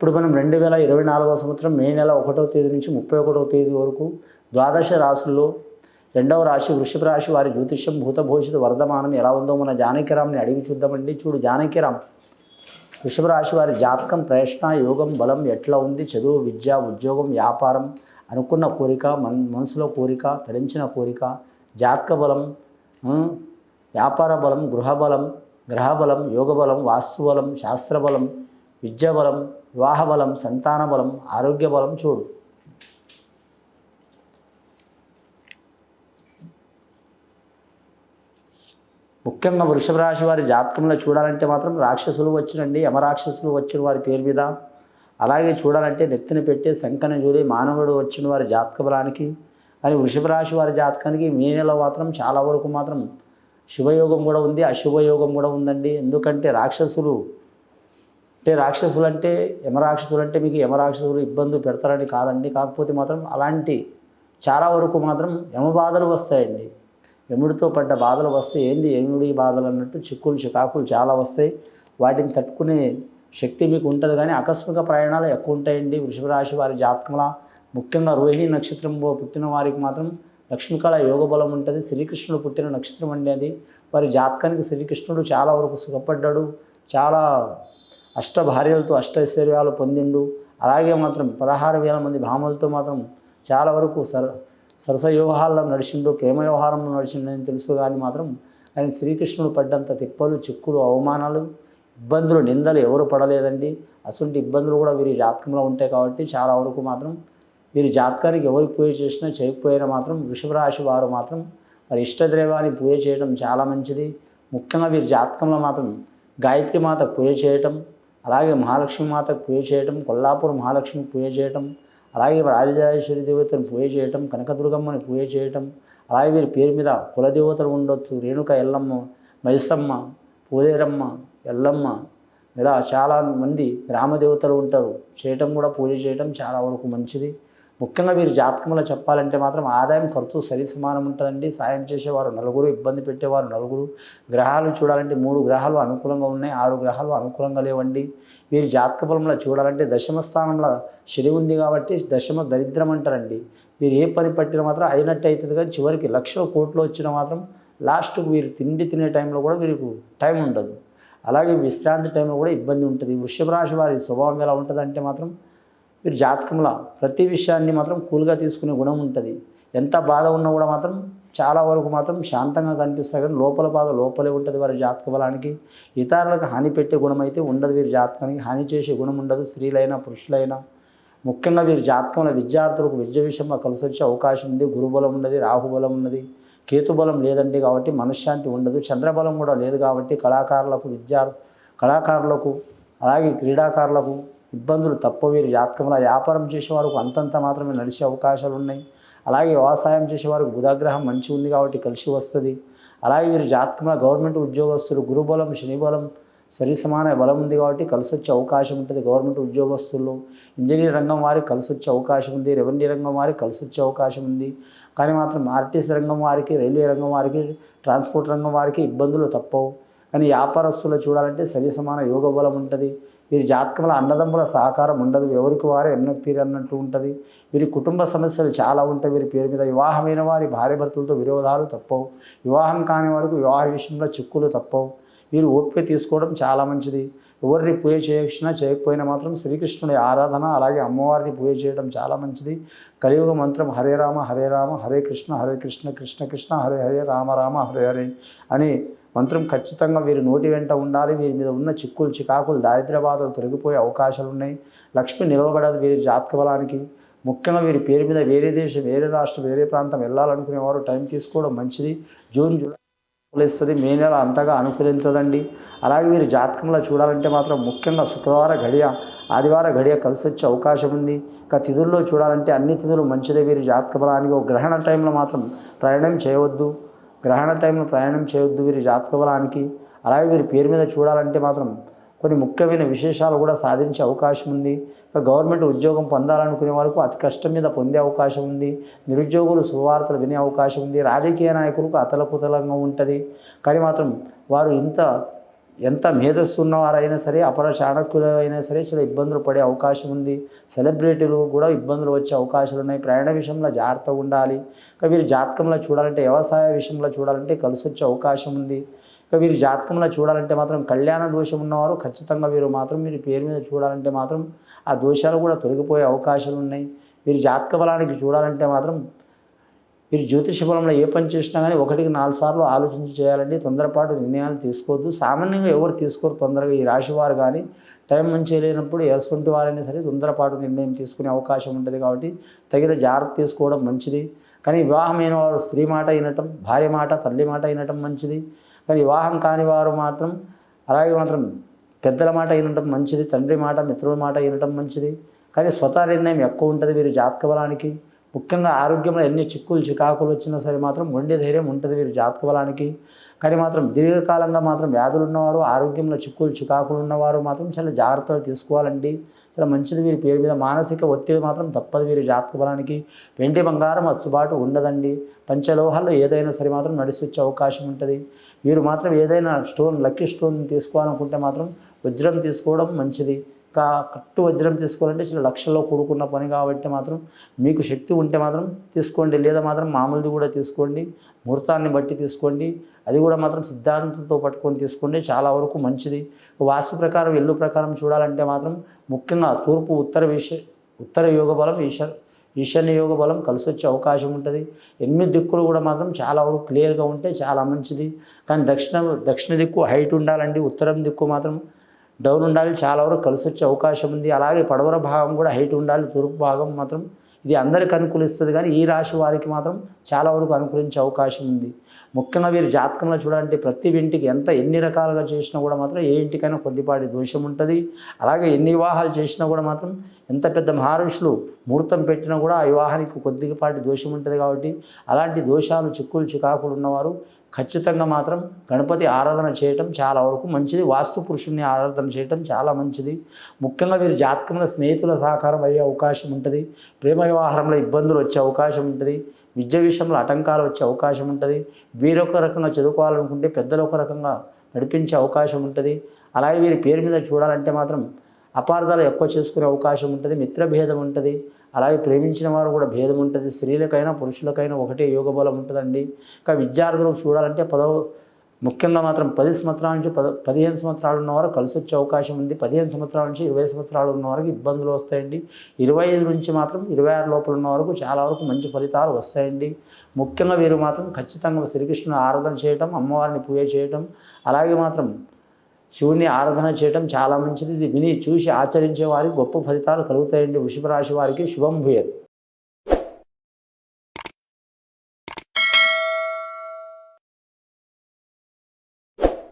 ఇప్పుడు మనం రెండు వేల ఇరవై నాలుగవ సంవత్సరం మే నెల ఒకటో తేదీ నుంచి ముప్పై ఒకటో తేదీ వరకు ద్వాదశ రాశుల్లో రెండవ రాశి వృషభ రాశి వారి జ్యోతిష్యం భూత వర్ధమానం ఎలా ఉందో మన జానకిరామ్ని అడిగి చూద్దామండి. చూడు జానకిరామ్. వృషభ రాశి వారి జాతకం ప్రయత్న యోగం బలం ఎట్లా ఉంది? చదువు విద్య ఉద్యోగం వ్యాపారం అనుకున్న కోరిక మన్ మనసులో కోరిక తరించిన కోరిక జాతక బలం వ్యాపార బలం గృహ బలం గ్రహ బలం యోగ బలం వాస్తు బలం శాస్త్ర బలం బలం వివాహ బలం సంతాన బలం ఆరోగ్య బలం చూడు. ముఖ్యంగా వృషభ రాశి వారి జాతకంలో చూడాలంటే మాత్రం రాక్షసులు వచ్చినండి యమరాక్షసులు వచ్చిన వారి పేరు మీద. అలాగే చూడాలంటే నెత్తిని పెట్టే శంకన జూలి మానవుడు వచ్చిన వారి జాతక బలానికి కానీ వృషభ రాశి వారి జాతకానికి మే నెల మాత్రం చాలా వరకు మాత్రం శుభయోగం కూడా ఉంది అశుభయోగం కూడా ఉందండి. ఎందుకంటే రాక్షసులు అంటే రాక్షసులు అంటే యమరాక్షసులు అంటే మీకు యమరాక్షసులు ఇబ్బందులు పెడతారని కాదండి. కాకపోతే మాత్రం అలాంటి చాలా వరకు మాత్రం యమ బాధలు వస్తాయండి. యముడితో పడ్డ బాధలు వస్తే ఏంది యముడి బాధలు అన్నట్టు చిక్కులు చికాకులు చాలా వస్తాయి. వాటిని తట్టుకునే శక్తి మీకు ఉంటుంది. కానీ ఆకస్మిక ప్రయాణాలు ఎక్కువ ఉంటాయండి. వృషభ రాశి వారి జాతకంలో ముఖ్యంగా రోహిణి నక్షత్రం పుట్టిన వారికి మాత్రం లక్ష్మీకళ యోగ బలం ఉంటుంది. శ్రీకృష్ణుడు పుట్టిన నక్షత్రం అండి అది. వారి జాతకానికి శ్రీకృష్ణుడు చాలా వరకు సుఖపడ్డాడు. చాలా అష్ట భార్యలతో అష్టైశ్వర్యాలు పొందిండు. అలాగే మాత్రం పదహారు వేల మంది భామలతో మాత్రం చాలా వరకు సర సరస వ్యవహారంలో నడిచిండు ప్రేమ వ్యవహారంలో నడిచిండు అని తెలుసు కానీ మాత్రం ఆయన శ్రీకృష్ణుడు పడ్డంత తిప్పలు చిక్కులు అవమానాలు ఇబ్బందులు నిందలు ఎవరు పడలేదండి. అటువంటి ఇబ్బందులు కూడా వీరి జాతకంలో ఉంటాయి కాబట్టి చాలా వరకు మాత్రం వీరి జాతకానికి ఎవరు పూజ చేసినా చేయకపోయినా మాత్రం వృషభ రాశి వారు మాత్రం వారి ఇష్టదైవాన్ని పూజ చేయడం చాలా మంచిది. ముఖ్యంగా వీరి జాతకంలో మాత్రం గాయత్రి మాత పూజ చేయటం అలాగే మహాలక్ష్మి మాతకు పూజ చేయటం కొల్లాపూర్ మహాలక్ష్మి పూజ చేయటం అలాగే రాజరాజేశ్వరి దేవతను పూజ చేయటం కనకదుర్గమ్మని పూజ చేయటం అలాగే వీరి పేరు మీద కులదేవతలు ఉండొచ్చు. రేణుక ఎల్లమ్మ మైసమ్మ పూదేరమ్మ ఎల్లమ్మ ఇలా చాలా మంది గ్రామదేవతలు ఉంటారు. చేయటం కూడా పూజ చేయటం చాలా వరకు మంచిది. ముఖ్యంగా వీరు జాతకంలో చెప్పాలంటే మాత్రం ఆదాయం ఖర్చు సరి సమానం ఉంటుందండి. సాయం చేసేవారు నలుగురు ఇబ్బంది పెట్టేవారు నలుగురు. గ్రహాలు చూడాలంటే మూడు గ్రహాలు అనుకూలంగా ఉన్నాయి ఆరు గ్రహాలు అనుకూలంగా లేవండి. వీరి జాతక బలంలో చూడాలంటే దశమ స్థానంలో శని ఉంది కాబట్టి దశమ దరిద్రం అంటారండి. వీరు ఏ పని పట్టినా మాత్రం అయినట్టు అవుతుంది కానీ చివరికి లక్షల కోట్లు వచ్చినా మాత్రం లాస్ట్కు వీరు తిండి తినే టైంలో కూడా వీరికి టైం ఉండదు. అలాగే విశ్రాంతి టైంలో కూడా ఇబ్బంది ఉంటుంది. వృషభ రాశి వారి స్వభావం ఎలా ఉంటుందంటే మాత్రం మీరు జాతకంలో ప్రతి విషయాన్ని మాత్రం కూల్గా తీసుకునే గుణం ఉంటుంది. ఎంత బాధ ఉన్నా కూడా మాత్రం చాలా వరకు మాత్రం శాంతంగా కనిపిస్తారు కానీ లోపల బాధ లోపలే ఉంటుంది వారి జాతక బలానికి. ఇతరులకు హాని పెట్టే గుణం అయితే ఉండదు వీరి జాతకానికి. హాని చేసే గుణం ఉండదు. స్త్రీలైనా పురుషులైనా. ముఖ్యంగా వీరి జాతకంలో విద్యార్థులకు విద్య విషయంలో కలిసి వచ్చే అవకాశం ఉంది. గురుబలం ఉన్నది రాహుబలం ఉన్నది. కేతుబలం లేదండి కాబట్టి మనశ్శాంతి ఉండదు. చంద్రబలం కూడా లేదు కాబట్టి కళాకారులకు విద్యార్ కళాకారులకు అలాగే క్రీడాకారులకు ఇబ్బందులు తప్ప వీరి జాతకంలో వ్యాపారం చేసేవారికి అంతంత మాత్రమే నడిచే అవకాశాలు ఉన్నాయి. అలాగే వ్యవసాయం చేసేవారికి బుధాగ్రహం మంచి ఉంది కాబట్టి కలిసి వస్తుంది. అలాగే వీరి జాతకంలో గవర్నమెంట్ ఉద్యోగస్తులు గురుబలం శనిబలం సరి సమాన బలం ఉంది కాబట్టి కలిసి వచ్చే అవకాశం ఉంటుంది. గవర్నమెంట్ ఉద్యోగస్తులు ఇంజనీర్ రంగం వారికి కలిసి వచ్చే అవకాశం ఉంది. రెవెన్యూ రంగం వారికి కలిసి వచ్చే అవకాశం ఉంది. కానీ మాత్రం ఆర్టీసీ రంగం వారికి రైల్వే రంగం వారికి ట్రాన్స్పోర్ట్ రంగం వారికి ఇబ్బందులు తప్పవు. కానీ వ్యాపారస్తులు చూడాలంటే సరి సమాన యోగ బలం ఉంటుంది. వీరి జాతకంలో అన్నదమ్ముల సహకారం ఉండదు. ఎవరికి వారే ఎన్నకు తీరు అన్నట్టు ఉంటుంది. వీరి కుటుంబ సమస్యలు చాలా ఉంటాయి. వీరి పేరు మీద వివాహమైన వారి భార్యభర్తలతో విరోధాలు తప్పవు. వివాహం కాని వారికి వివాహ విషయంలో చిక్కులు తప్పవు. వీరు ఓపిక తీసుకోవడం చాలా మంచిది. ఎవరిని పూజ చేసినా చేయకపోయినా మాత్రం శ్రీకృష్ణుడి ఆరాధన అలాగే అమ్మవారిని పూజ చేయడం చాలా మంచిది. కలియుగ మంత్రం హరే రామ హరే రామ హరే కృష్ణ హరే కృష్ణ కృష్ణ కృష్ణ హరే హరే రామ రామ హరే హరే అని మంత్రం ఖచ్చితంగా వీరి నోటి వెంట ఉండాలి. వీరి మీద ఉన్న చిక్కులు చికాకులు దారిద్ర్య బాధలు తొలగిపోయే అవకాశాలు ఉన్నాయి. లక్ష్మి నిలవబడదు వీరి జాతక బలానికి. ముఖ్యంగా వీరి పేరు మీద వేరే దేశం వేరే రాష్ట్రం వేరే ప్రాంతం వెళ్ళాలనుకునేవారు టైం తీసుకోవడం మంచిది. జూన్ జూలై అనుకూలిస్తుంది మే నెల అంతగా అనుకూలించదండి. అలాగే వీరి జాతకంలో చూడాలంటే మాత్రం ముఖ్యంగా శుక్రవార గడియ ఆదివార గడియ కలిసి వచ్చే అవకాశం ఉంది. ఇక తిథుల్లో చూడాలంటే అన్ని తిథులు మంచిదే. వీరి జాతక బలానికి ఒక గ్రహణ టైంలో మాత్రం ప్రయాణం చేయవద్దు. గ్రహణ టైంలో ప్రయాణం చేయొద్దు వీరి జాతక బలానికి. అలాగే వీరి పేరు మీద చూడాలంటే మాత్రం కొన్ని ముఖ్యమైన విశేషాలు కూడా సాధించే అవకాశం ఉంది. గవర్నమెంట్ ఉద్యోగం పొందాలనుకునే వరకు అతి కష్టం మీద పొందే అవకాశం ఉంది. నిరుద్యోగులు శుభవార్తలు వినే అవకాశం ఉంది. రాజకీయ నాయకులకు అతలకుతలంగా ఉంటుంది. కానీ మాత్రం వారు ఇంత ఎంత మేధస్సు ఉన్నవారైనా సరే అపర చాణక్యులు అయినా సరే చాలా ఇబ్బందులు పడే అవకాశం ఉంది. సెలబ్రిటీలు కూడా ఇబ్బందులు వచ్చే అవకాశాలు ఉన్నాయి. ప్రయాణ విషయంలో జాగ్రత్తగా ఉండాలి. ఇక వీరు జాతకంలో చూడాలంటే వ్యవసాయ విషయంలో చూడాలంటే కలిసి వచ్చే అవకాశం ఉంది. ఇంకా వీరు జాతకంలో చూడాలంటే మాత్రం కళ్యాణ దోషం ఉన్నవారు ఖచ్చితంగా వీరు మాత్రం మీరు పేరు మీద చూడాలంటే మాత్రం ఆ దోషాలు కూడా తొలగిపోయే అవకాశాలు ఉన్నాయి. వీరు జాతక బలానికి చూడాలంటే మాత్రం మీరు జ్యోతిష బలంలో ఏ పని చేసినా కానీ ఒకటికి నాలుగు సార్లు ఆలోచించి చేయాలండి తొందరపాటు నిర్ణయాలు తీసుకోవద్దు. సామాన్యంగా ఎవరు తీసుకోరు తొందరగా. ఈ రాశి వారు కానీ టైం మంచి లేనప్పుడు ఎసుంటి వారైనా సరే తొందరపాటు నిర్ణయం తీసుకునే అవకాశం ఉంటుంది కాబట్టి తగిన జాగ్రత్త తీసుకోవడం మంచిది. కానీ వివాహమైన వారు స్త్రీ మాట వినటం భార్య మాట తల్లి మాట వినటం మంచిది. కానీ వివాహం కాని వారు మాత్రం అలాగే మాత్రం పెద్దల మాట వినటం మంచిది తండ్రి మాట మిత్రుల మాట వినటం మంచిది. కానీ స్వతహ నిర్ణయం ఎక్కువ ఉంటుంది. మీరు జాతక బలానికి ముఖ్యంగా ఆరోగ్యంలో ఎన్ని చిక్కులు చికాకులు వచ్చినా సరే మాత్రం ఉండే ధైర్యం ఉంటుంది వీరు జాతక బలానికి. కానీ మాత్రం దీర్ఘకాలంగా మాత్రం వ్యాధులు ఉన్నవారు ఆరోగ్యంలో చిక్కులు చికాకులు ఉన్నవారు మాత్రం చాలా జాగ్రత్తలు తీసుకోవాలండి. చాలా మంచిది వీరి పేరు మీద మానసిక ఒత్తిడి మాత్రం తప్పదు వీరి జాతక బలానికి. వెండి బంగారం అచ్చుబాటు ఉండదండి. పంచలోహాల్లో ఏదైనా సరే మాత్రం నడిచి వచ్చే అవకాశం ఉంటుంది. వీరు మాత్రం ఏదైనా స్టోన్ లక్కీ స్టోన్ తీసుకోవాలనుకుంటే మాత్రం వజ్రం తీసుకోవడం మంచిది. ఇంకా కట్టు వజ్రం తీసుకోవాలంటే చిన్న లక్షల్లో కూడుకున్న పని కాబట్టి మాత్రం మీకు శక్తి ఉంటే మాత్రం తీసుకోండి. లేదా మాత్రం మామూలుది కూడా తీసుకోండి. ముహూర్తాన్ని బట్టి తీసుకోండి. అది కూడా మాత్రం సిద్ధాంతంతో పట్టుకొని తీసుకోండి. చాలా వరకు మంచిది. వాస్తు ప్రకారం ఇల్లు ప్రకారం చూడాలంటే మాత్రం ముఖ్యంగా తూర్పు ఉత్తర విష ఉత్తర యోగ బలం ఈశ ఈశాన్య యోగ బలం కలిసి వచ్చే అవకాశం ఉంటుంది. ఎనిమిది దిక్కులు కూడా మాత్రం చాలా వరకు క్లియర్గా ఉంటే చాలా మంచిది. కానీ దక్షిణ దక్షిణ దిక్కు హైట్ ఉండాలండి. ఉత్తరం దిక్కు మాత్రం డౌన్ ఉండాలి చాలా వరకు కలిసి వచ్చే అవకాశం ఉంది. అలాగే పడవర భాగం కూడా హైట్ ఉండాలి తూర్పు భాగం మాత్రం ఇది అందరికి అనుకూలిస్తుంది. కానీ ఈ రాశి వారికి మాత్రం చాలా వరకు అనుకూలించే అవకాశం ఉంది. ముఖ్యంగా వీరు జాతకంలో చూడాలంటే ప్రతి ఇంటికి ఎంత ఎన్ని రకాలుగా చేసినా కూడా మాత్రం ఏ ఇంటికైనా కొద్దిపాటి దోషం ఉంటుంది. అలాగే ఎన్ని వివాహాలు చేసినా కూడా మాత్రం ఎంత పెద్ద మహర్షులు ముహూర్తం పెట్టినా కూడా ఆ వివాహానికి కొద్దిపాటి దోషం ఉంటుంది కాబట్టి అలాంటి దోషాలు చిక్కులు చికాకులు ఉన్నవారు ఖచ్చితంగా మాత్రం గణపతి ఆరాధన చేయటం చాలా వరకు మంచిది. వాస్తు పురుషుణ్ణి ఆరాధన చేయటం చాలా మంచిది. ముఖ్యంగా వీరి జాతకంలో స్నేహితుల సహకారం అయ్యే అవకాశం ఉంటుంది. ప్రేమ వ్యవహారంలో ఇబ్బందులు వచ్చే అవకాశం ఉంటుంది. విద్య విషయంలో ఆటంకాలు వచ్చే అవకాశం ఉంటుంది. వీరొక రకంగా చదువుకోవాలనుకుంటే పెద్దలు ఒక రకంగా నడిపించే అవకాశం ఉంటుంది. అలాగే వీరి పేరు మీద చూడాలంటే మాత్రం అపార్థాలు ఎక్కువ చేసుకునే అవకాశం ఉంటుంది. మిత్రభేదం ఉంటుంది. అలాగే ప్రేమించిన వారు కూడా భేదం ఉంటుంది. స్త్రీలకైనా పురుషులకైనా ఒకటే యోగ బలం ఉంటుందండి. ఇంకా విద్యార్థులకు చూడాలంటే పదవ ముఖ్యంగా మాత్రం పది సంవత్సరాల నుంచి పద పదిహేను సంవత్సరాలు ఉన్నవారు కలిసి వచ్చే అవకాశం ఉంది. పదిహేను సంవత్సరాల నుంచి ఇరవై సంవత్సరాలు ఉన్న వారికి ఇబ్బందులు వస్తాయండి. ఇరవై ఐదు నుంచి మాత్రం ఇరవై ఆరు లోపల ఉన్న వరకు చాలా వరకు మంచి ఫలితాలు వస్తాయండి. ముఖ్యంగా వీరు మాత్రం ఖచ్చితంగా శ్రీకృష్ణుని ఆరాధన చేయటం అమ్మవారిని పూజ చేయటం అలాగే మాత్రం శివుని ఆరాధన చేయటం చాలా మంచిది. ఇది విని చూసి ఆచరించే వారికి గొప్ప ఫలితాలు కలుగుతాయండి. వృషభ రాశి వారికి శుభం భూయత్